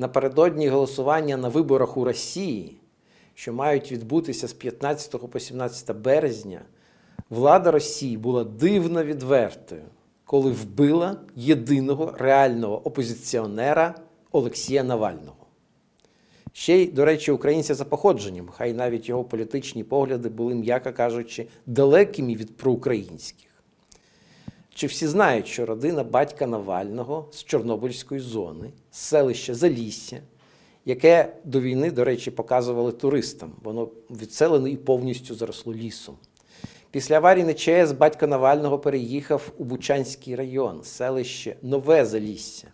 Напередодні голосування на виборах у Росії, що мають відбутися з 15 по 17 березня, влада Росії була дивно відвертою, коли вбила єдиного реального опозиціонера Олексія Навального. Ще й, до речі, українця за походженням, хай навіть його політичні погляди були, м'яко кажучи, далекими від проукраїнських. Чи всі знають, що родина батька Навального з Чорнобильської зони, з селища Залісся, яке до війни, до речі, показували туристам, воно відселене і повністю заросло лісом. Після аварії на ЧАЕС батько Навального переїхав у Бучанський район, селище Нове Залісся.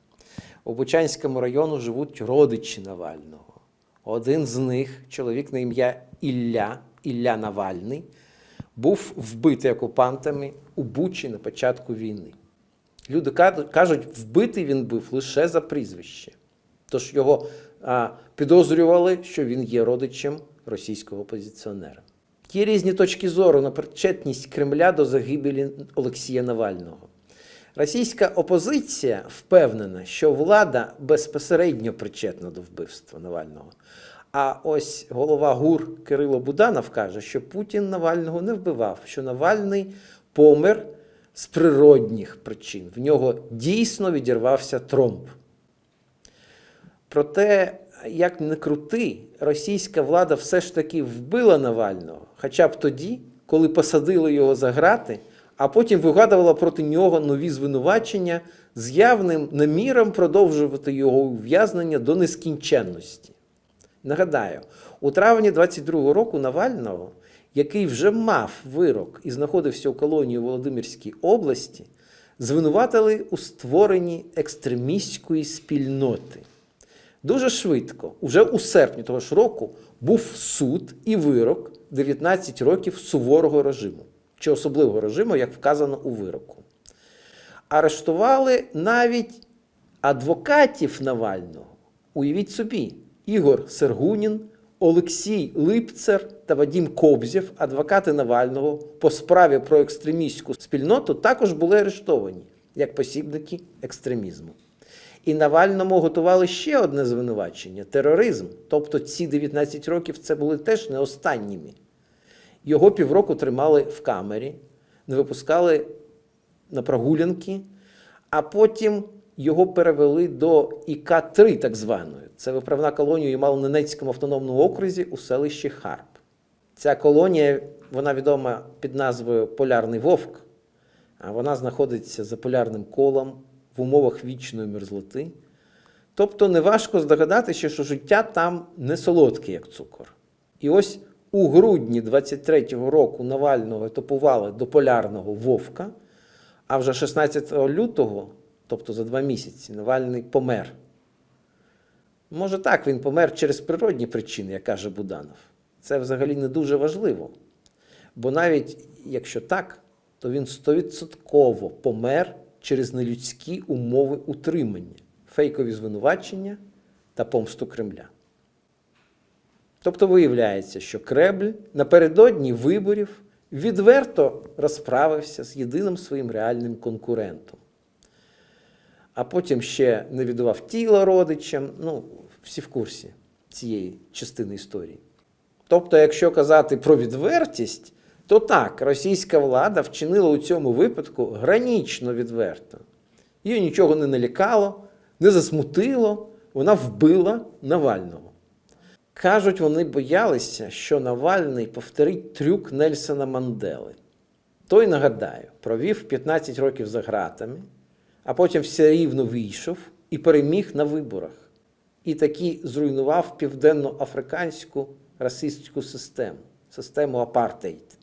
У Бучанському району живуть родичі Навального. Один з них, чоловік на ім'я Ілля, Ілля Навальний, був вбитий окупантами у Бучі на початку війни. Люди кажуть, вбитий він був лише за прізвище. Тож його а, підозрювали, що він є родичем російського опозиціонера. Є різні точки зору на причетність Кремля до загибелі Олексія Навального. Російська опозиція впевнена, що влада безпосередньо причетна до вбивства Навального. А ось голова ГУР Кирило Буданов каже, що Путін Навального не вбивав, що Навальний помер з природних причин. В нього дійсно відірвався тромб. Проте, як не крути, російська влада все ж таки вбила Навального, хоча б тоді, коли посадили його за грати, а потім вигадувала проти нього нові звинувачення з явним наміром продовжувати його ув'язнення до нескінченності. Нагадаю, у травні 22-го року Навального, який вже мав вирок і знаходився у колонії Володимирській області, звинуватили у створенні екстремістської спільноти. Дуже швидко, уже у серпні того ж року, був суд і вирок 19 років суворого режиму чи особливого режиму, як вказано у вироку. Арештували навіть адвокатів Навального. Уявіть собі, Ігор Сергунін, Олексій Липцер та Вадім Кобзєв, адвокати Навального по справі про екстремістську спільноту, також були арештовані як посібники екстремізму. І Навальному готували ще одне звинувачення тероризм. Тобто ці 19 років це були теж не останніми. Його півроку тримали в камері, не випускали на прогулянки, а потім його перевели до ІК-3, так званої. Це виправна колонія у Малоненецькому автономному окрузі у селищі Харп. Ця колонія, вона відома під назвою Полярний Вовк, а вона знаходиться за полярним колом в умовах вічної мерзлоти. Тобто неважко здогадатися, що життя там не солодке, як цукор. І ось у грудні 23-го року Навального етапували до полярного вовка, а вже 16 лютого, тобто за два місяці, Навальний помер. Може так, він помер через природні причини, як каже Буданов. Це взагалі не дуже важливо. Бо навіть якщо так, то він стовідсотково помер через нелюдські умови утримання, фейкові звинувачення та помсту Кремля. Тобто виявляється, що Кремль напередодні виборів відверто розправився з єдиним своїм реальним конкурентом. А потім ще не віддавав тіло родичам. Ну, всі в курсі цієї частини історії. Тобто, якщо казати про відвертість, то так, російська влада вчинила у цьому випадку гранічно відверто. Її нічого не налякало, не засмутило, вона вбила Навального. Кажуть, вони боялися, що Навальний повторить трюк Нельсона Мандели. Той, нагадаю, провів 15 років за ґратами, а потім все рівно вийшов і переміг на виборах. І таки зруйнував південно-африканську расистську систему, систему апартейд.